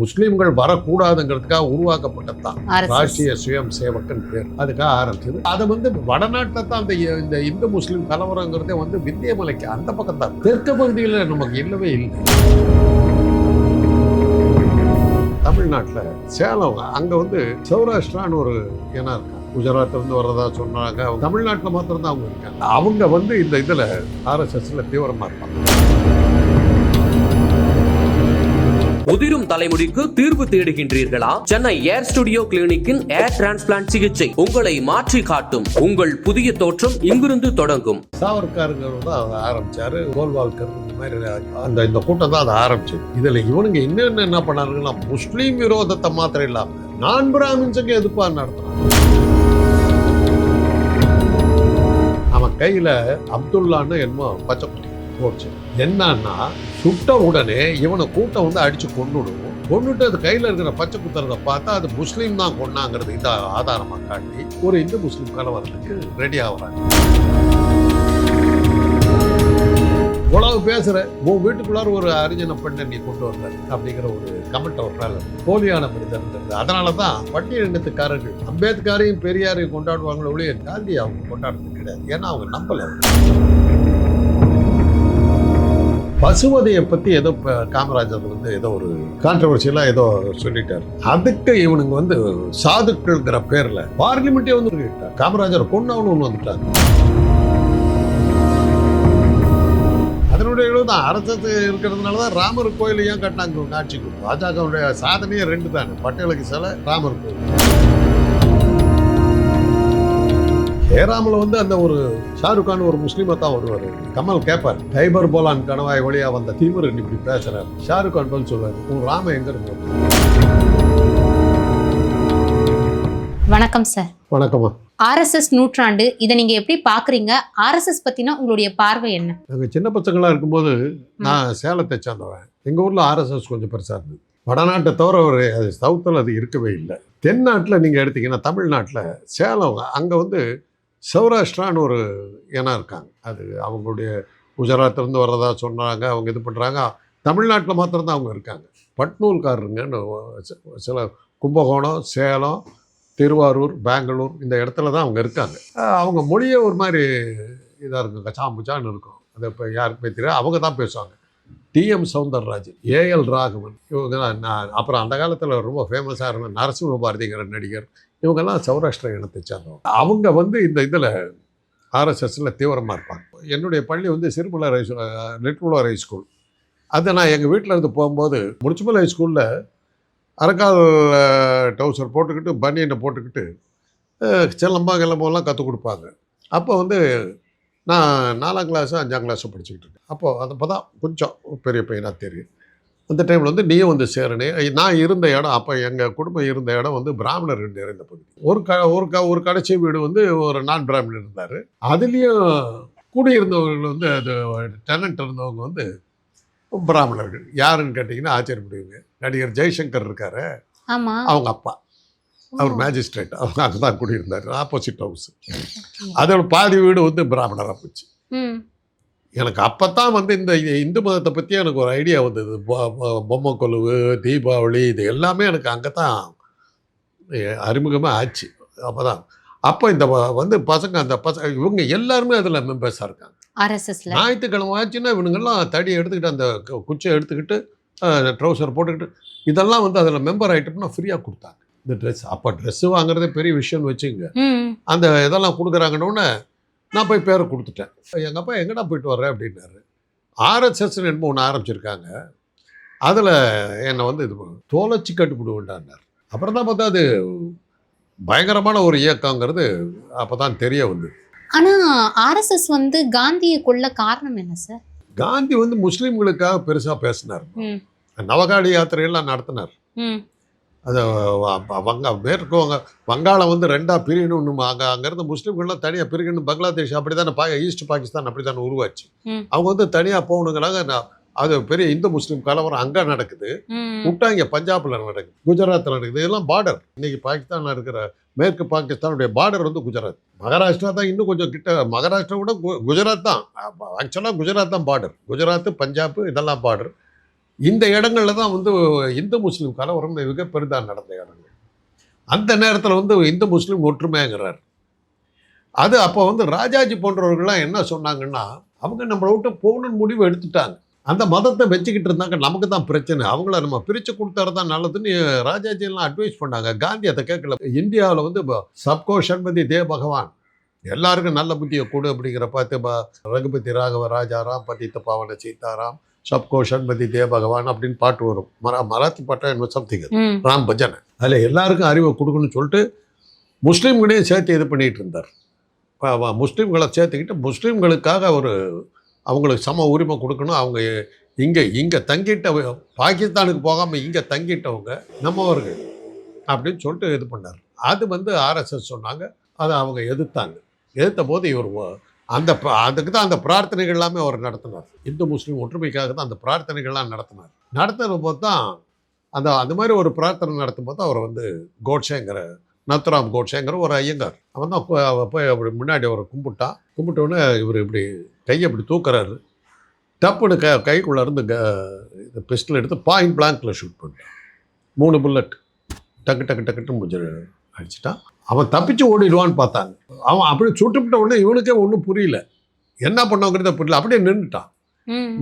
முஸ்லீம்கள் வரக்கூடாதுங்கிறதுக்காக உருவாக்கப்பட்டதான் RSS. ராஷ்டிரிய சுயம் சேவக்கன் பேர். அதுக்காக ஆரம்பிச்சது. அது வந்து வடநாட்டில் தான் அந்த இந்த இந்து முஸ்லீம் கலவரங்கிறதே வந்து விந்தியமலைக்கு அந்த பக்கம் தான் தெற்கு பகுதியில் நமக்கு இல்லவே இல்லை. தமிழ்நாட்டில் சேலம் அங்கே வந்து சௌராஷ்டிரான்னு ஒரு இனம் இருக்காங்க குஜராத்ல இருந்து வர்றதா சொன்னாங்க. தமிழ்நாட்டில் மாத்திரம் தான் அவங்க இருக்காங்க. அவங்க வந்து இந்த இதில் ஆர்எஸ்எஸ்ல தீவிரமாக இருப்பாங்க. உதிரும் தலைமுடிக்கு தீர்வு தேடுகின்றீர்களா? சென்னை ஏர் ஸ்டுடியோ கிளினிக்கின் ஏர் டிரான்ஸ்பிளான்ட் சிகிச்சை உங்களை மாற்றி காட்டும். உங்கள் புதிய தோற்றம் இங்கிருந்து தொடங்கும். சாவர்காருங்கிறவர் தான் அதை ஆரம்பிச்சாரு. கோல்வால்கர் மாதிரி அந்த இந்த கூட்டம் தான் அதை ஆரம்பிச்சது இதுல இவனுங்க இன்னும் என்ன பண்ணாருங்கன்னா முஸ்லீம் விரோதத்தை மாத்திரம் இல்லாம நான் பிராமின்ஸுக்கு எதிர்ப்பா நடத்தினான் அவன் கையில அப்துல்லான்னு என்னமோ பச்சை போச்சு என்னன்னா சுட்ட உடனே இவனை கூட்டம் வந்து அடிச்சு கொன்னுடும். கொண்டுட்டு அது கையில இருக்கிற பச்சை குத்துறத பார்த்தா அது முஸ்லீம் தான் கொன்னாங்கிறது இந்த ஆதாரமா காட்டி ஒரு இந்து முஸ்லீம் கலவரத்துக்கு ரெடி ஆகுறாங்க. உழவு பேசுற உன் வீட்டுக்குள்ளார ஒரு அரிஜன பெண்ணை நீ கொண்டு வந்த அப்படிங்கிற ஒரு கமெண்ட் அவர் போலியான இருக்கு. போலியான மனிதன்கிறது அதனால தான் பட்டியலினத்துக்காரர்கள் அம்பேத்கரையும் பெரியாரையும் கொண்டாடுவாங்களே ஒழிய காந்தி அவங்க கொண்டாடுறது கிடையாது. ஏன்னா அவங்க நம்பல பசுவதையை பத்தி ஏதோ காமராஜர் வந்து ஏதோ ஒரு கான்ட்ரவர்சியெல்லாம் ஏதோ சொல்லிட்டாரு. அதுக்கு இவனுங்க வந்து சாதுக்கள்ங்கிற பேர்ல பார்லிமெண்ட்டே வந்து இருக்கிட்டார். காமராஜர் கொண்டாவணும் ஒன்று வந்துட்டாங்க அதனுடைய தான். அரசு இருக்கிறதுனால தான் ராமர் கோயில் ஏன் கட்டினாங்க இவங்க ஆட்சிக்கு. பாஜகவுடைய சாதனையே ரெண்டு தானே. பட்டேலுக்கு சில ராமர் கோயில். ஹேராமில் வந்து அந்த ஒரு ஷாருக் கான் ஒரு முஸ்லீமா தான் வருவார். கமல் கேட்பார் டைபர் போலான் கணவாய் வழியா வந்த தீவிரன் இப்படி பேசுறாரு. ஷாருக் கான் பதில் சொல்லுவார் உன் ராம எங்க வணக்கம் சார். வணக்கம்மா. ஆர்எஸ்எஸ் நூற்றாண்டு இதை நீங்க எப்படி பாக்குறீங்க ஆர்எஸ்எஸ் பத்தின உங்களுடைய பார்வை என்ன? நாங்கள் சின்ன பசங்களா இருக்கும்போது நான் சேலத்தை சேர்ந்தவன். எங்கள் ஊரில் ஆர்எஸ்எஸ் கொஞ்சம் பெருசாக இருந்தது. வடநாட்டை தவிர ஒரு அது சவுத்தில் அது இருக்கவே இல்லை. தென்னாட்டில் நீங்கள் எடுத்தீங்கன்னா தமிழ்நாட்டில் சேலம் அங்கே வந்து சௌராஷ்டிரான்னு ஒரு இனம் இருக்காங்க. அது அவங்களுடைய குஜராத்லேருந்து வர்றதா சொன்னாங்க அவங்க இது பண்ணுறாங்க தமிழ்நாட்டில் மாத்திரம்தான் அவங்க இருக்காங்க. பட்னூல்காரருங்கன்னு சில கும்பகோணம் சேலம் திருவாரூர் பெங்களூர் இந்த இடத்துல தான் அவங்க இருக்காங்க. அவங்க மொழியே ஒரு மாதிரி இதாக இருக்கும் கச்சாம்புச்சான்னு இருக்கும். அது இப்போ யாருக்குமே தெரியாது. அவங்க தான் பேசுவாங்க. டிஎம் சவுந்தரராஜன் ஏஎல் ராகவன் இவங்க நான் அப்புறம் அந்த காலத்தில் ரொம்ப ஃபேமஸாக இருந்த நரசிம்ம பாரதிங்கிற நடிகர் இவங்கெல்லாம் சௌராஷ்டிரா இனத்தை சேர்ந்தவங்க. அவங்க வந்து இந்த இதில் ஆர்எஸ்எஸில் தீவிரமாக இருப்பாங்க. என்னுடைய பள்ளி வந்து சிறுமலர் ஹை லிட்முலர் ஹை ஸ்கூல் அது நான் எங்கள் வீட்டில் இருந்து போகும்போது முனிசிபல் ஹை ஸ்கூலில் அரக்கால் டவுசர் போட்டுக்கிட்டு பனியனை போட்டுக்கிட்டு செல்லம்பா கிளம்பெல்லாம் கற்றுக் கொடுப்பாங்க. அப்போ வந்து நான் நாலாம் கிளாஸு அஞ்சாம் கிளாஸும் படிச்சுக்கிட்டு இருக்கேன். அப்போது அது அப்போ தான் கொஞ்சம் பெரிய பையனாக தெரியும். அந்த டைமில் வந்து நீயும் வந்து சேரணே நான் இருந்த இடம் அப்போ எங்கள் குடும்பம் இருந்த இடம் வந்து பிராமணர்கள் நிறைந்த பகுதி. ஒரு க ஒரு க ஒரு கடைசி வீடு வந்து ஒரு நான் பிராமணர் இருந்தார். அதுலேயும் குடியிருந்தவர்கள் வந்து அது டெனண்ட் இருந்தவங்க வந்து பிராமணர்கள். யாருன்னு கேட்டிங்கன்னா ஆச்சரியப்படுவீங்க. நடிகர் ஜெய்சங்கர் இருக்காரு. அவங்க அப்பா. அவர் மேஜிஸ்ட்ரேட் அவங்க அங்கே தான் குடியிருந்தார் ஆப்போசிட் ஹவுஸ் அதோட பாதி வீடு வந்து பிராமணராக போச்சு. எனக்கு அப்போ தான் வந்து இந்த இந்து மதத்தை பற்றி எனக்கு ஒரு ஐடியா வந்தது. பொம்மை கொலுவு தீபாவளி இது எல்லாமே எனக்கு அங்கே தான் அறிமுகமாக ஆச்சு. அப்போ தான் அப்போ இந்த வந்து பசங்க அந்த பசங்க இவங்க எல்லாருமே அதில் மெம்பர்ஸாக இருக்காங்க. ஆர்எஸ்எஸ்ல ஞாயிற்றுக்கிழமை ஆச்சுன்னா இவனுங்கெல்லாம் தடி எடுத்துக்கிட்டு அந்த கு- குச்சியை எடுத்துக்கிட்டு ட்ரௌசர் போட்டுக்கிட்டு இதெல்லாம் வந்து அதில் மெம்பர் ஆகிட்டோம்னா ஃப்ரீயாக கொடுத்தாங்க. இந்த ட்ரெஸ் அப்போ ட்ரெஸ்ஸு வாங்குறதே பெரிய விஷயம்னு வச்சுங்க அந்த இதெல்லாம் கொடுக்குறாங்கன்னொன்னே நான் போய் பேரை கொடுத்துட்டேன். எங்கள் அப்பா எங்கடா போயிட்டு வர்றேன் அப்படின்னாரு. ஆர்எஸ்எஸ்ன்னு என்னமோ ஒன்று ஆரம்பிச்சிருக்காங்க. அதில் என்னை வந்து இது தோலச்சி கட்டுப்பிடுவேன்டான்னார். அப்புறம் தான் பார்த்தா அது பயங்கரமான ஒரு இயக்கங்கிறது அப்போ தான் தெரிய வந்தது. ஆனா ஆர்எஸ்எஸ் வந்து காந்தியை கொல்ல காரணம் என்ன சார் காந்தி வந்து முஸ்லீம்களுக்காக பெருசாக பேசினார். நவகாடி யாத்திரையெல்லாம் நடத்தினார். அது வங்க மேற்கு வங்க வங்காளம் வந்து ரெண்டாக பிரியணும் அங்கே அங்கேருந்து முஸ்லீம்கள்லாம் தனியாக பிரிக்கணும். பங்களாதேஷ் அப்படி தானே பா ஈஸ்ட் பாகிஸ்தான் அப்படி தானே உருவாச்சு. அவங்க வந்து தனியாக போகணுங்கிறாங்க. நான் அது பெரிய இந்து முஸ்லீம் கலவரம் அங்கே நடக்குது. விட்டா இங்கே பஞ்சாபில் நடக்குது. குஜராத்தில் நடக்குது. இதெல்லாம் பார்டர் இன்னைக்கு பாகிஸ்தானில் இருக்கிற மேற்கு பாகிஸ்தானுடைய பார்டர் வந்து குஜராத். மகாராஷ்டிரா தான் இன்னும் கொஞ்சம் கிட்ட மகாராஷ்டிரா கூட குஜராத் தான். ஆக்சுவலாக குஜராத் தான் பார்டர் குஜராத் பஞ்சாப் இதெல்லாம் பார்டர் இந்த இடங்களில் தான் வந்து இந்து முஸ்லீம் கலவரம் மிக பெரிதாக நடந்த இடங்கள். அந்த நேரத்தில் வந்து இந்து முஸ்லீம் ஒற்றுமைங்கிறார். அது அப்போ வந்து ராஜாஜி போன்றவர்கள்லாம் என்ன சொன்னாங்கன்னா அவங்க நம்மளை விட்டு போகணும்னு முடிவு எடுத்துட்டாங்க. அந்த மதத்தை வச்சுக்கிட்டு இருந்தாங்க. நமக்கு தான் பிரச்சனை. அவங்கள நம்ம பிரித்து கொடுத்தாரு தான் நல்லதுன்னு ராஜாஜி எல்லாம் அட்வைஸ் பண்ணாங்க. காந்தி அதை கேட்கல. இந்தியாவில் வந்து சப்கோ சண்பதி தே பகவான். எல்லாருக்கும் நல்ல புத்தியை கொடு அப்படிங்கிற பார்த்து ரகுபதி ராகவ ராஜாராம் பதித்த பாவன சீதாராம் சப்கோ சண்பதி தே பகவான் அப்படின்னு பாட்டு வரும். மரா மராத்தி பாட்டா என்ன சம்திங் ராம் பஜனை. அதில் எல்லாருக்கும் அறிவை கொடுக்கணும்னு சொல்லிட்டு முஸ்லீம்களையும் சேர்த்து இது பண்ணிகிட்டு இருந்தார். முஸ்லீம்களை சேர்த்துக்கிட்டு முஸ்லீம்களுக்காக ஒரு அவங்களுக்கு சம உரிமை கொடுக்கணும். அவங்க இங்கே இங்கே தங்கிட்ட பாகிஸ்தானுக்கு போகாமல் இங்கே தங்கிட்டவங்க நம்மவர்கள் அப்படின்னு சொல்லிட்டு இது பண்ணார். அது வந்து ஆர்எஸ்எஸ் சொன்னாங்க. அதை அவங்க எதிர்த்தாங்க. எதிர்த்த போது இவர் அந்த அதுக்கு தான் அந்த பிரார்த்தனைகள் எல்லாமே அவர் நடத்தினார். இந்து முஸ்லீம் ஒற்றுமைக்காக தான் அந்த பிரார்த்தனைகள்லாம் நடத்தினார். நடத்துகிற போது தான் அந்த அந்த மாதிரி ஒரு பிரார்த்தனை நடத்தும் போது அவர் வந்து கோட்சேங்கிற நத்துராம் கோட்சேங்கிற ஒரு ஐயங்கார். அவன் தான் போய் அவ போய் அப்படி முன்னாடி அவரை கும்பிட்டான் கும்பிட்டோன்னே இவர் இப்படி கையை இப்படி தூக்குறாரு. டப்புன்னு க கைக்குள்ளே இருந்து க இந்த பிஸ்டல் எடுத்து பாயிண்ட் பிளாங்கில் ஷூட் பண்ணிட்டான். மூணு புல்லட் டக்கு டக்கு டக்குன்னு முடிஞ்சு அடிச்சிட்டான். அவன் தப்பிச்சு ஓடிடுவான்னு பார்த்தாங்க. அவன் அப்படி சுட்டுவிட்ட உடனே இவனுக்கே ஒன்றும் புரியல. என்ன பண்ணவங்கிறத புரியல. அப்படியே நின்றுட்டான்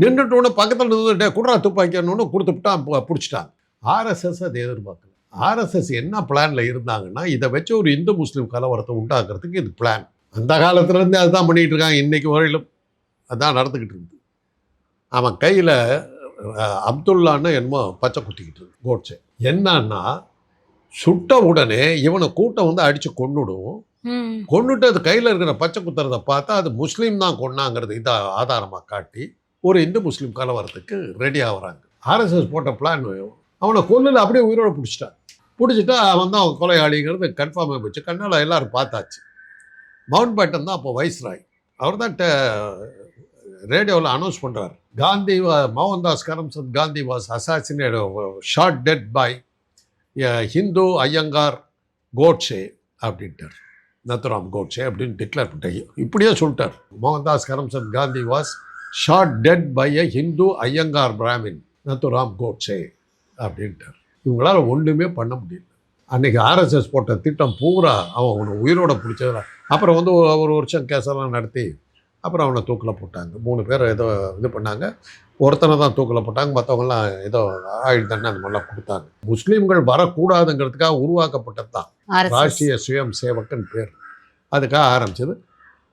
நின்றுட்டு உடனே பக்கத்தில் இருந்து டே குட்ரா துப்பாக்கின்னு கொடுத்துட்டான் பிடிச்சிட்டான் ஆர்எஸ்எஸ் அதை எதிர்பார்க்கல. ஆர்எஸ்எஸ் என்ன பிளானில் இருந்தாங்கன்னா இதை வச்சு ஒரு இந்து முஸ்லீம் கலவரத்தை உண்டாக்குறதுக்கு இது பிளான் அந்த காலத்துலேருந்தே அதுதான் பண்ணிகிட்டு இருக்காங்க. இன்னைக்கு வரையிலும் அதான் நடந்துக்கிட்டு இருக்குது அவன் கையில் அப்துல்லான்னு என்னமோ பச்சை குத்திக்கிட்டு இருக்கு கோட்ஸே. என்னன்னா சுட்ட உடனே இவனை கூட்டம் வந்து அடித்து கொன்னுடும். ம். கொண்டுட்டு அது கையில் இருக்கிற பச்சை குத்துறத பார்த்தா அது முஸ்லீம் தான் கொன்னாங்கிறது இதை ஆதாரமாக காட்டி ஒரு இந்து முஸ்லீம் கலவரத்துக்கு ரெடி ஆகுறாங்க. ஆர்எஸ்எஸ் போட்ட பிளான் அவனை கொல்லில் அப்படியே உயிரோட பிடிச்சிட்டான். பிடிச்சிட்டா அவன் தான் அவன் கொலையாளிங்கிறது கன்ஃபார்ம் ஆகிப்போச்சு கண்ணால் எல்லாரும் பார்த்தாச்சு. மவுண்ட் பேட்டன் தான் அப்போ வைஸ்ராய் அவர் தான் ரேடியோவில் அனௌன்ஸ் பண்ணுறார் Gandhi Mohandas Karamchand Gandhi was assassinate shot dead by Hindu Iyengar Godse அப்படின்ட்டார். நத்துராம் கோட்ஸே அப்படின்னு டிக்ளேர் பண்ணிட்டார். இப்படியே சொல்லிட்டார். Mohandas Karamchand Gandhi was shot dead by a Hindu Iyengar Brahmin. Nathuram Godse அப்படின்ட்டார். இவங்களால ஒன்றுமே பண்ண முடியல. அன்றைக்கி ஆர்எஸ்எஸ் போட்ட திட்டம் பூரா அவன் உயிரோட பிடிச்சதில்ல அப்புறம் வந்து ஒரு ஒரு வருஷம் கேஸெல்லாம் நடத்தி அப்புறம் அவனை தூக்கில் போட்டாங்க. மூணு பேர் ஏதோ இது பண்ணாங்க. ஒருத்தனை தான் தூக்கில் போட்டாங்க. மற்றவங்கலாம் ஏதோ ஆயுள் தண்டனை அந்த மாதிரிலாம் கொடுத்தாங்க. முஸ்லீம்கள் வரக்கூடாதுங்கிறதுக்காக உருவாக்கப்பட்டது தான் ராஷ்டிரிய சுயம் சேவக்கன் பேர். அதுக்காக ஆரம்பிச்சது.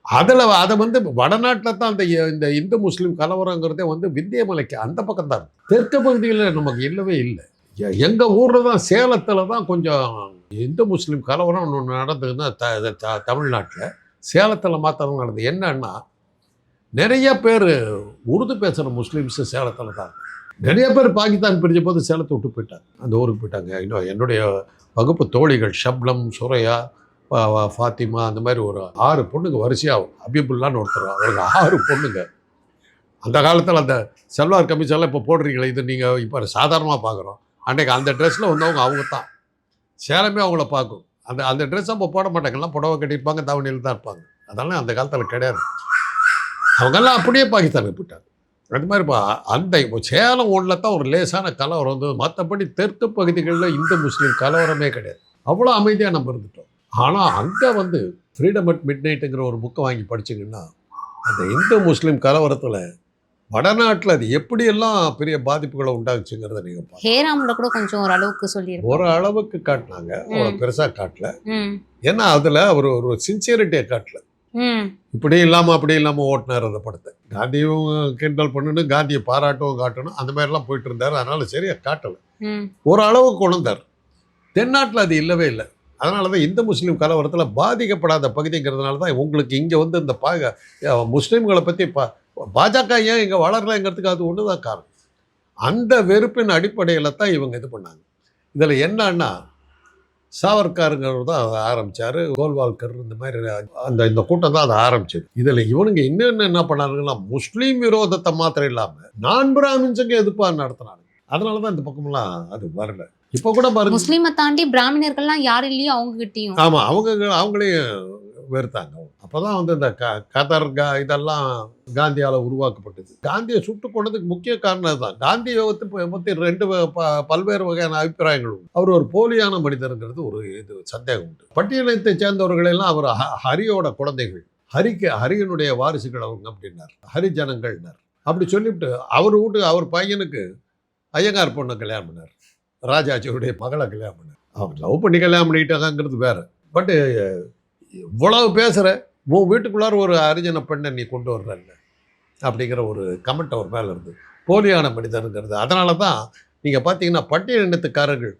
அதில் அதை வந்து வடநாட்டில் தான் அந்த இந்த இந்து முஸ்லீம் கலவரங்கிறதே வந்து விந்தியமலைக்கு அந்த பக்கம் தான். தெற்கு பகுதியில் நமக்கு இல்லவே இல்லை. எ- எங்க ஊரில் தான் சேலத்தில் தான் கொஞ்சம் இந்து முஸ்லீம் கலவரம் ஒன்று நடந்ததுன்னா த த- தமிழ்நாட்டில் சேலத்தில் மாத்திரம் நடந்தது. என்னன்னா நிறைய பேர் உருது பேசுகிற முஸ்லீம்ஸு சேலத்தில் தான். நிறைய பேர் பாகிஸ்தான் பிரிஞ்ச போது சேலத்தை விட்டு போயிட்டாங்க. அந்த ஊருக்கு போயிட்டாங்க. இன்னும் என்னுடைய வகுப்பு தோழிகள் ஷப்னம் சுரையா ஃபாத்திமா அந்த மாதிரி ஒரு ஆறு பொண்ணுங்க வரிசையாக அபிபுல்லான்னு ஒருத்தர். அவருக்கு ஆறு பொண்ணுங்க. அந்த காலத்தில் அந்த செல்வார் கமிஸ் எல்லாம் இப்போ போடுறீங்களே இது நீங்கள் இப்போ சாதாரணமாக பார்க்குறோம் அன்றைக்கு அந்த ட்ரெஸ்ஸில் வந்தவங்க அவங்க தான். சேலமே அவங்கள பார்க்கும். அந்த அந்த ட்ரெஸ் அப்போ போட மாட்டாங்கலாம் புடவை கட்டியிருப்பாங்க தவணையில் தான் இருப்பாங்க. அதெல்லாம் அந்த காலத்தில் கிடையாது. அவங்கெல்லாம் அப்படியே பாகிஸ்தானுக்கு போயிட்டாங்க. அது மாதிரி இப்போ அந்த இப்போ சேலம் ஒன்றில் தான் ஒரு லேசான கலவரம் வந்தது. மற்றபடி தெற்கு பகுதிகளில் இந்து முஸ்லீம் கலவரமே கிடையாது. அவ்வளோ அமைதியாக நம்ம இருந்துட்டோம். ஆனால் அங்கே வந்து ஃப்ரீடம் அட் மிட் நைட்டுங்கிற ஒரு புக்கை வாங்கி படிச்சிங்கன்னா அந்த இந்து முஸ்லீம் கலவரத்தில் வடநாட்டில் அது எப்படியெல்லாம் பெரிய பாதிப்புகளை உண்டாச்சுங்கிறத நீங்கள் ஹேராம்ல கூட கொஞ்சம் ஒரு அளவுக்கு சொல்லியிருக்கோம் ஒரு அளவுக்கு காட்டினாங்க. அவ்வளோ. பெருசாக காட்டல. ஏன்னா அதில் அவர் ஒரு சின்சியரிட்டியை காட்டல. இப்படி இல்லாமல் அப்படி இல்லாமல் ஓட்டினார் அந்த படத்தை. காந்தியும் கிண்டல் பண்ணணும் காந்தியை பாராட்டவும் காட்டணும் அந்த மாதிரிலாம் போயிட்டு இருந்தார். அதனால சரியாக காட்டலை. அளவுக்கு கொண்டார் தென்னாட்டில் அது இல்லவே இல்லை. அதனால தான் இந்து முஸ்லீம் கலவரத்தில் பாதிக்கப்படாத பகுதிங்கிறதுனால தான் உங்களுக்கு இங்கே வந்து இந்த பாக முஸ்லீம்களை பற்றி பா பாஜக ஏன் இங்கே வளரலைங்கிறதுக்கு அது ஒன்று தான் காரணம். அந்த வெறுப்பின் அடிப்படையில் தான் இவங்க இது பண்ணாங்க. இதில் என்னன்னா சாவர்காருங்கிறவர் தான் அதை ஆரம்பித்தார் கோல்வால்கர் இந்த மாதிரி அந்த இந்த கூட்டம் தான் அதை ஆரம்பிச்சது. இதில் இவனுங்க இன்னும் என்ன பண்ணாருங்கன்னா முஸ்லீம் விரோதத்தை மாத்திரம் இல்லாமல் நான் பிராமின்ஸுங்க எதிர்ப்பாக நடத்தினாங்க. அதனால தான் இந்த பக்கமெல்லாம் அது வரல. இப்போ கூட பாருங்க. முஸ்லீமை தாண்டி பிராமணர்கள்லாம் யார் இல்லையோ அவங்க கிட்டயும். ஆமாம் அவங்க அவங்களையும் வெறுத்தாங்க. அப்போ தான் வந்து இந்த க கதர் கா இதெல்லாம் காந்தியால் உருவாக்கப்பட்டது. காந்தியை சுட்டு கொண்டதுக்கு முக்கிய காரணம் அதுதான். காந்தி யோகத்தை பற்றி ரெண்டு ப- பல்வேறு வகையான அபிப்பிராயங்கள் உண்டு. அவர் ஒரு போலியான மனிதருங்கிறது ஒரு இது சந்தேகம் உண்டு. பட்டியலத்தை சேர்ந்தவர்கள் எல்லாம் அவர் ஹ- ஹரியோட குழந்தைகள். ஹரிக்கு ஹரியனுடைய வாரிசுகள் அவங்க அப்படின்னார். ஹரிஜனங்கள்னார். அப்படி சொல்லிவிட்டு அவர் வீட்டு அவர் பையனுக்கு ஐயங்கார் பொண்ணை கல்யாணம் பண்ணார். ராஜாஜியுடைய மகளை கல்யாணம் பண்ணார். அவர் லவ் பண்ணி கல்யாணம் பண்ணிட்டாங்கிறது வேறு. பட்டு இவ்வளவு பேசுகிற உன் வீட்டுக்குள்ளார ஒரு அரிஜன பெண்ணை நீ கொண்டு வர்றல்ல அப்படிங்கிற ஒரு கமெண்ட் அவர் மேலே இருந்து. போலியான மனிதருங்கிறது. அதனால தான் நீங்கள் பார்த்தீங்கன்னா பட்டியல் இனத்துக்காரர்கள்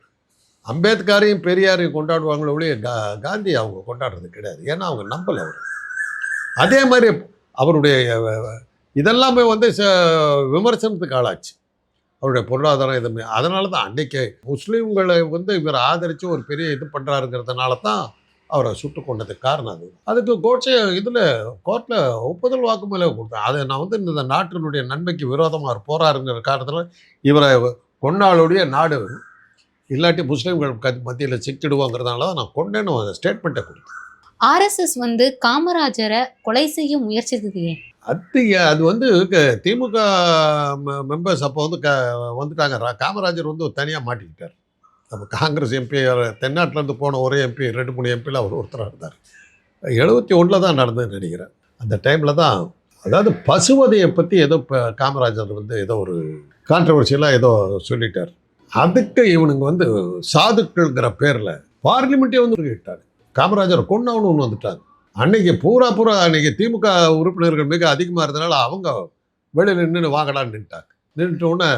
அம்பேத்கரையும் பெரியாரையும் கொண்டாடுவாங்களோ ஒழிய கா காந்தி அவங்க கொண்டாடுறது கிடையாது. ஏன்னா அவங்க நம்பலை அவர். அதே மாதிரி அவருடைய இதெல்லாமே வந்து ச- விமர்சனத்துக்கு ஆளாச்சு. அவருடைய பொருளாதாரம் எதுவுமே. அதனால தான் அன்றைக்கி முஸ்லீம்களை வந்து இவர் ஆதரித்து ஒரு பெரிய இது பண்ணுறாருங்கிறதுனால தான் அவரை சுட்டு கொண்டதுக்கு காரணம் அது. அதுக்கு கோட்சே இதில் கோர்ட்டில் ஒப்புதல் வாக்குமூலம் கொடுத்தேன் அதை நான் வந்து இந்த நாட்டினுடைய நன்மைக்கு விரோதமாக அவர் போகிறாருங்கிற காரணத்தில் இவரை கொண்டாளுடைய நாடு இல்லாட்டி முஸ்லீம்கள் மத்தியில் சிக்கிடுவோங்கிறதுனால தான் நான் கொண்டேன்னு ஸ்டேட்மெண்ட்டை கொடுத்தேன். ஆர்எஸ்எஸ் வந்து காமராஜரை கொலை செய்ய முயற்சித்தது ஏன்? அது அது வந்து திமுக மெம்பர்ஸ் அப்போ வந்து க வந்துட்டாங்க. காமராஜர் வந்து தனியாக மாட்டிக்கிட்டார். நம்ம காங்கிரஸ் எம்பி தென்னாட்டிலேருந்து போன ஒரே எம்பி ரெண்டு மூணு எம்பியில் அவர் ஒருத்தராக இருந்தார். எழுபத்தி ஒன்றில் தான் நடந்ததுன்னு நினைக்கிறேன். அந்த டைமில் தான் அதாவது பசுவதையை பற்றி ஏதோ இப்போ காமராஜர் வந்து ஏதோ ஒரு கான்ட்ரவர்சியலாக ஏதோ சொல்லிட்டார். அதுக்கு இவனுங்க வந்து சாதுக்கள்ங்கிற பேரில் பார்லிமெண்ட்டே வந்து கேட்டார் காமராஜர் கொண்டவனு ஒன்று வந்துட்டாங்க. அன்னைக்கு பூரா பூரா அன்னைக்கு திமுக உறுப்பினர்கள் மிக அதிகமாக இருந்தனால அவங்க வெளியில் நின்று வாங்கடான்னு நின்ட்டாங்க. நின்றுட்டோன்னே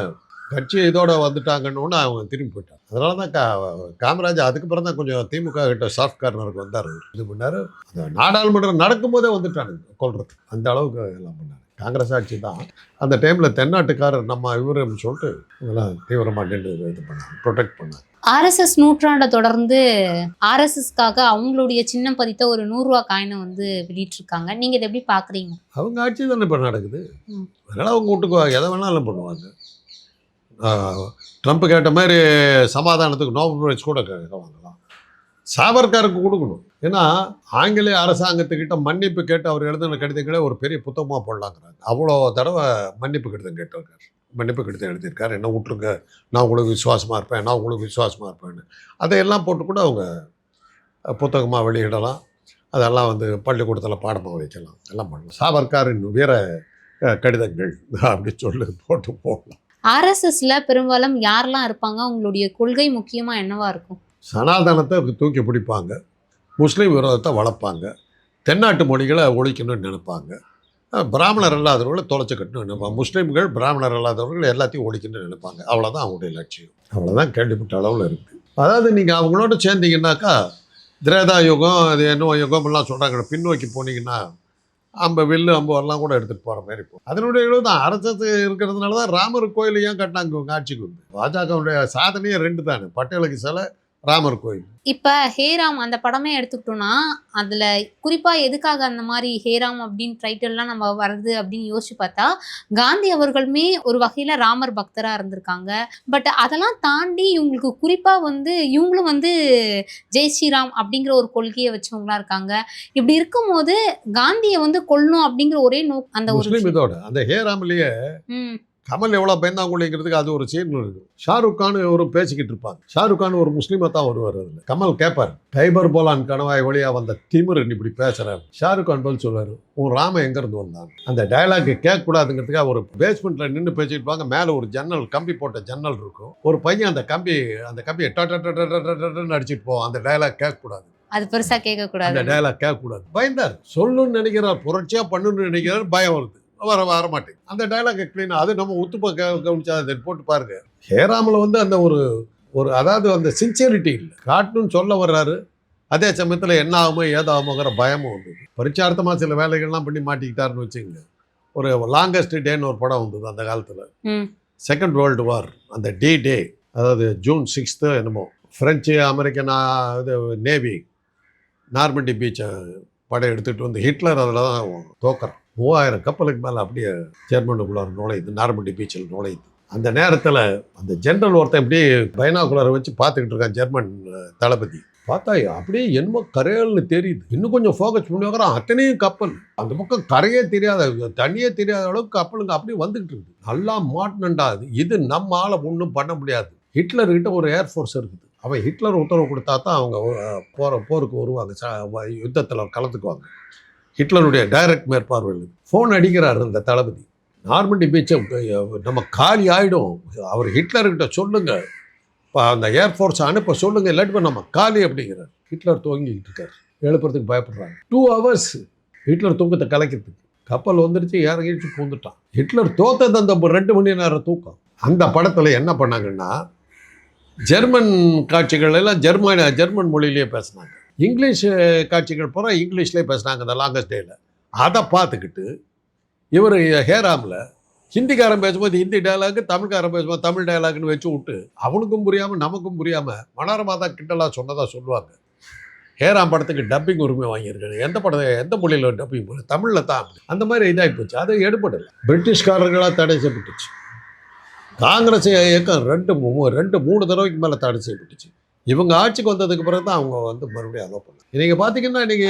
கட்சி இதோட வந்துட்டாங்கன்னு அவங்க திரும்பி போயிட்டாங்க. அதனால தான் கா காமராஜர் அதுக்கப்புறம் தான் கொஞ்சம் திமுக கிட்ட சாஃப்ட் கார்னருக்கு வந்தார். இது பண்ணார். அந்த நாடாளுமன்றம் நடக்கும்போதே வந்துட்டானுங்க கொள்றது அந்த அளவுக்கு எல்லாம் பண்ணார். காங்கிரஸ் ஆட்சி தான். அந்த டைமில் தென்னாட்டுக்காரர் நம்ம இவருன்னு சொல்லிட்டு இதெல்லாம் தீவிரமாக நின்று இது பண்ணாங்க ப்ரொடெக்ட் பண்ணாங்க ஆர்எஸ்எஸ் நூற்றாண்டை தொடர்ந்து ஆர்எஸ்எஸ்க்காக அவங்களுடைய சின்னம் பதித்த ஒரு நூறுரூவா காயினை வந்து வெளியிட்டிருக்காங்க. நீங்க இதை எப்படி பாக்குறீங்க? அவங்க ஆட்சி தானே இப்போ நடக்குது. அதனால் அவங்க வீட்டுக்கு எதை வேணாலும் பண்ணுவாங்க. ட்ரம்ப் கேட்ட மாதிரி சமாதானத்துக்கு நோபல் பிரைஸ் கூட வாங்கலாம். சாவர்காருக்கு கொடுக்கணும். ஏன்னா ஆங்கிலேய அரசாங்கத்துக்கிட்ட மன்னிப்பு கேட்டு அவர் எழுதின கடிதங்களே ஒரு பெரிய புத்தகமாக போடலாங்கிறாங்க அவ்வளோ தடவை மன்னிப்பு கடிதம் கேட்டிருக்காரு. மன்னிப்பு கடிதம் எழுதியிருக்காரு. என்ன விட்ருங்க நான் உங்களுக்கு விசுவாசமாக இருப்பேன். நான் உங்களுக்கு விசுவாசமாக இருப்பேன்னு. அதையெல்லாம் போட்டு கூட அவங்க புத்தகமாக வெளியிடலாம். அதெல்லாம் வந்து பள்ளிக்கூடத்தில் பாடமாக வைக்கலாம். எல்லாம் பண்ணலாம். சாவர்காரின் வீர கடிதங்கள் அப்படி சொல்லி போட்டு போகலாம் ஆர்எஸ்எஸ்ல பெரும்பாலும் யாரெல்லாம் இருப்பாங்க? உங்களுடைய கொள்கை முக்கியமா என்னவா இருக்கும்? சனாதனத்தை தூக்கி பிடிப்பாங்க. முஸ்லீம் விரோதத்தை வளர்ப்பாங்க. தென்னாட்டு மொழிகளை ஒழிக்கணும்னு நினைப்பாங்க. பிராமணர் இல்லாதவர்களை தொலைச்சிக்கட்டணும்னு நினைப்பாங்க. முஸ்லீம்கள் பிராமணர் இல்லாதவர்கள் எல்லாத்தையும் ஒழிக்கணும்னு நினைப்பாங்க. அவ்வளோதான் அவங்களுடைய லட்சியம். அவ்வளோதான் கேள்விப்பட்ட அளவில் இருக்குது அதாவது நீங்கள் அவங்களோட சேர்ந்தீங்கன்னாக்கா திரேதா யுகம் அது என்ன யுகம்லாம் சொல்கிறாங்க பின்னோக்கி போனீங்கன்னா அம்ப வில்லு அம்பெல்லாம் கூட எடுத்துகிட்டு போகிற மாதிரி இருக்கும். அதனுடைய இது தான். அரசு இருக்கிறதுனால தான் ராமர் கோயில் ஏன் கட்டினாங்க? ஆட்சிக்கு வந்து. பாஜகவுடைய சாதனையே ரெண்டு தானே. பட்டேலுக்கு சிலை ராமர் கோயில். இப்ப ஹேராம் அந்த படமே எடுத்துக்கிட்டோம்னா அதுல குறிப்பா எதுக்காக அந்த மாதிரி ஹேராம் அப்படின்னு டைட்டில்லாம் நம்ம வருது அப்படின்னு யோசிச்சு பார்த்தா காந்தி அவர்களுமே ஒரு வகையில ராமர் பக்தரா இருந்திருக்காங்க. பட் அதெல்லாம் தாண்டி இவங்களுக்கு குறிப்பா வந்து இவங்களும் வந்து ஜெய் ஸ்ரீராம் அப்படிங்கிற ஒரு கொள்கையை வச்சவங்களா இருக்காங்க. இப்படி இருக்கும்போது காந்தியை வந்து கொல்லணும் அப்படிங்கிற ஒரே நோக் அந்த ஒரு அந்த ஹேராம்லேயே கமல் எவ்வளோ பயந்தாங்குழிங்கிறதுக்கு அது ஒரு சீன் இருக்கு. ஷாருக் கான் ஒரு பேசிக்கிட்டு இருப்பாங்க. ஷாருக் கான் ஒரு முஸ்லீமாக தான் வருவார் அதில். கமல் கேட்பார் கைபர் போலான் கணவாய் வழியாக வந்த திமிர் இப்படி பேசுறாரு ஷாருக் கான் பதில் சொல்லுவார் உன் ராம எங்கேருந்து வந்தான்? அந்த டயலாக் கேட்கக்கூடாதுங்கிறதுக்காக ஒரு பேஸ்மெண்ட்டில் நின்று பேசிட்டு இருப்பாங்க. மேலே ஒரு ஜன்னல் கம்பி போட்ட ஜன்னல் இருக்கும். ஒரு பையன் அந்த கம்பி அந்த கம்பியை டன்னு அடிச்சிட்டு போவான். அந்த டயலாக் கேட்கக்கூடாது. அது பெருசா கேட்க அந்த கூடாது டயலாக் கேட்கக்கூடாது. பயந்தார். சொல்லணும்னு நினைக்கிறார் புரட்சியாக பண்ணணும்னு நினைக்கிறார் பயம் வருது. வர வர மாட்டேங்குது. அந்த டயலாக் க்ளீன் அது நம்ம உத்துப்ப கவனிச்சா அதை போட்டு பாருங்க. ஹேராமில் வந்து அந்த ஒரு ஒரு அதாவது அந்த சின்சியரிட்டி இல்லை. காட்டணும்னு சொல்ல வர்றாரு. அதே சமயத்தில் என்ன ஆகுமோ ஏதாகுமோங்கிற பயமும் வந்தது. பரிச்சார்த்தமாக சில வேலைகள்லாம் பண்ணி மாட்டிக்கிட்டாருன்னு வச்சுங்க ஒரு லாங்கஸ்ட் டேன்னு ஒரு படம் வந்தது அந்த காலத்தில். செகண்ட் வேர்ல்டு வார் அந்த டி டே அதாவது ஜூன் சிக்ஸ்த்து என்னமோ. ஃப்ரெஞ்சு அமெரிக்கன் இது நேவி நார்மண்டி பீச்சை படம் எடுத்துகிட்டு வந்து ஹிட்லர் அதில் தான் தோக்குறான். மூவாயிரம் கப்பலுக்கு மேலே அப்படியே ஜெர்மனுக்குள்ளார நுழையுது நார்மண்டி பீச்சில் நுழையுது. அந்த நேரத்தில் அந்த ஜென்ரல் ஒருத்தன் இப்படி பைனாகுலரை வச்சு பார்த்துக்கிட்டு இருக்கான் ஜெர்மன் தளபதி. பார்த்தா அப்படியே என்னமோ கரையல்னு தெரியுது. இன்னும் கொஞ்சம் ஃபோக்கஸ் பண்ணி வைக்கிறான் அத்தனையும் கப்பல். அந்த பக்கம் கரையே தெரியாத தண்ணியே தெரியாத அளவுக்கு கப்பலுங்க அப்படியே வந்துகிட்டு இருக்குது. நல்லா மாட்டினண்டா அது. இது நம்ம ஆளை ஒன்றும் பண்ண முடியாது. ஹிட்லர்கிட்ட ஒரு ஏர்ஃபோர்ஸ் இருக்குது. அவன் ஹிட்லர் உத்தரவு கொடுத்தா தான் அவங்க போகிற போருக்கு வருவாங்க. ச- யுத்தத்தில் கலந்துக்குவாங்க. ஹிட்லருடைய டைரக்ட் மேற்பார்வையில் ஃபோன் அடிக்கிறார் இந்த தளபதி. நார்மண்டி பீச்சை நம்ம காலி ஆகிடும் அவர் ஹிட்லர்கிட்ட சொல்லுங்கள் இப்போ அந்த ஏர்ஃபோர்ஸை அனுப்ப சொல்லுங்கள் இல்லாட்டி இப்ப நம்ம காலி அப்படிங்கிறார். ஹிட்லர் தூங்கிக்கிட்டு இருக்கார். எழுப்புறதுக்கு பயப்படுறாங்க. டூ ஹவர்ஸ் ஹிட்லர் தூக்கத்தை கலைக்கிறதுக்கு. கப்பல் வந்துடுச்சு இறங்கிடுச்சு பூந்துட்டான். ஹிட்லர் தோத்தது அந்த ரெண்டு மணி நேரம் தூக்கம். அந்த படத்தில் என்ன பண்ணாங்கன்னா ஜெர்மன் காட்சிகள் எல்லாம் ஜெர்மன் ஜெர்மன் மொழியிலேயே பேசினாங்க. இங்கிலீஷ் காட்சிகள் பூரா இங்கிலீஷ்லேயே பேசுனாங்க அந்த லாங்கஸ்ட் டேயில் அதை பார்த்துக்கிட்டு இவர் ஹேராமில் ஹிந்திக்காரன் பேசும்போது ஹிந்தி டயலாக் தமிழ்காரன் பேசும்போது தமிழ் டயலாக்னு வச்சு விட்டு அவனுக்கும் புரியாமல் நமக்கும் புரியாமல் மனோரமா தான் கிண்டலாக சொன்னதாக சொல்லுவாங்க. ஹேராம் படத்துக்கு டப்பிங் உரிமை வாங்கியிருக்காரு. எந்த படம் எந்த மொழியில் டப்பிங் போல தமிழில் தான். அந்த மாதிரி இதாகி போச்சு அது எடுபடலை. பிரிட்டிஷ்காரர்களாக தடை செய்யப்பட்டுச்சு. காங்கிரஸ் இயக்கம் ரெண்டு மூ- ரெண்டு மூணு தடவைக்கு மேலே தடை செய்யப்பட்டுச்சு. இவங்க ஆட்சிக்கு வந்ததுக்கு பிறகு தான் அவங்க வந்து மறுபடியும் அலோவ் பண்ணாங்க. நீங்கள் பார்த்தீங்கன்னா இன்றைக்கி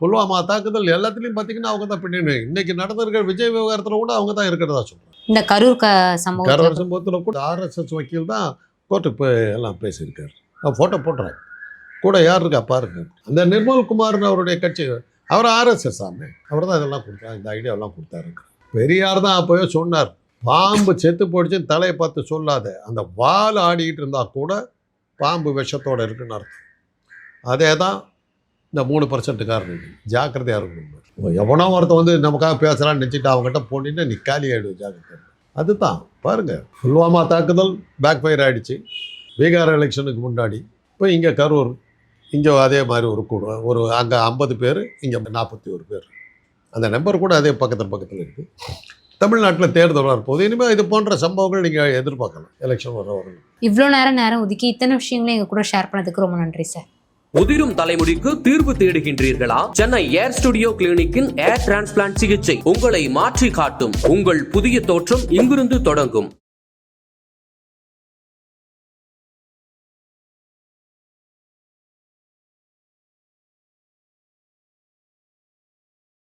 புல்வாமா தாக்குதல் எல்லாத்துலேயும் பார்த்தீங்கன்னா அவங்க தான் பின்னணி. இன்னைக்கு நடந்திருக்கிற விஜய் விவகாரத்தில் கூட அவங்க தான் இருக்கிறதா சொல்கிறாங்க இந்த கரூர் சம்பவம் கரவர் சம்பவத்தில் கூட ஆர்எஸ்எஸ் வக்கீல் தான் கோர்ட்டுக்கு போய் எல்லாம் பேசியிருக்காரு. நான் ஃபோட்டோ போட்டுறேன். கூட யார் இருக்கா பாருங்க. அந்த நிர்மல் குமார்னு அவருடைய கட்சி அவர் ஆர்எஸ்எஸ் ஆமே. அவர் தான் இதெல்லாம் கொடுத்தாரு. இந்த ஐடியாவெல்லாம் கொடுத்தாரு. பெரியார் தான் அப்போவே சொன்னார். பாம்பு செத்து போயிடுச்சு தலையை பார்த்து சொல்லாத. அந்த வால் ஆடிக்கிட்டு இருந்தா கூட பாம்பு விஷத்தோடு இருக்குன்னு அர்த்தம். அதே தான் இந்த மூணு பர்சன்ட்டுக்காரன் ஜாக்கிரதையாக இருக்கணும். எவனோ ஒருத்தன் வந்து நமக்காக பேசுகிறான்னு நினச்சிட்டு அவங்ககிட்ட போனீங்கன்னா நீ காலி ஆகிடுவோம் ஜாக்கிரதை. அதுதான். பாருங்க. புல்வாமா தாக்குதல் பேக் ஃபயர் ஆகிடுச்சு பீகார் எலெக்ஷனுக்கு முன்னாடி. இப்போ இங்கே கரூர் இங்கே அதே மாதிரி ஒரு கூட ஒரு அங்கே ஐம்பது பேர் இங்கே நாற்பத்தி ஒரு பேர். அந்த நம்பர் கூட அதே பக்கத்தில் பக்கத்தில் இருக்குது தமிழ்நாட்டில் தேர்தல் வரப்போகுது. இனிமேல் இது போன்ற சம்பவங்கள் நீங்கள் எதிர்பார்க்கலாம். எலெக்ஷன் வர வரும் இவ்வளோ நேரம் நேரம் ஒதுக்கி இத்தனை விஷயங்களையும் எங்க கூட ஷேர் பண்ணதுக்கு ரொம்ப நன்றி சார் உதிரும் தலைமுடிக்கு தீர்வு தேடுகின்றீர்களா? சென்னை ஏர் ஸ்டுடியோ கிளினிக்கின் ஏர் டிரான்ஸ்பிளான்ட் சிகிச்சை உங்களை மாற்றி காட்டும் உங்கள் புதிய தோற்றம் இங்கிருந்து தொடங்கும்.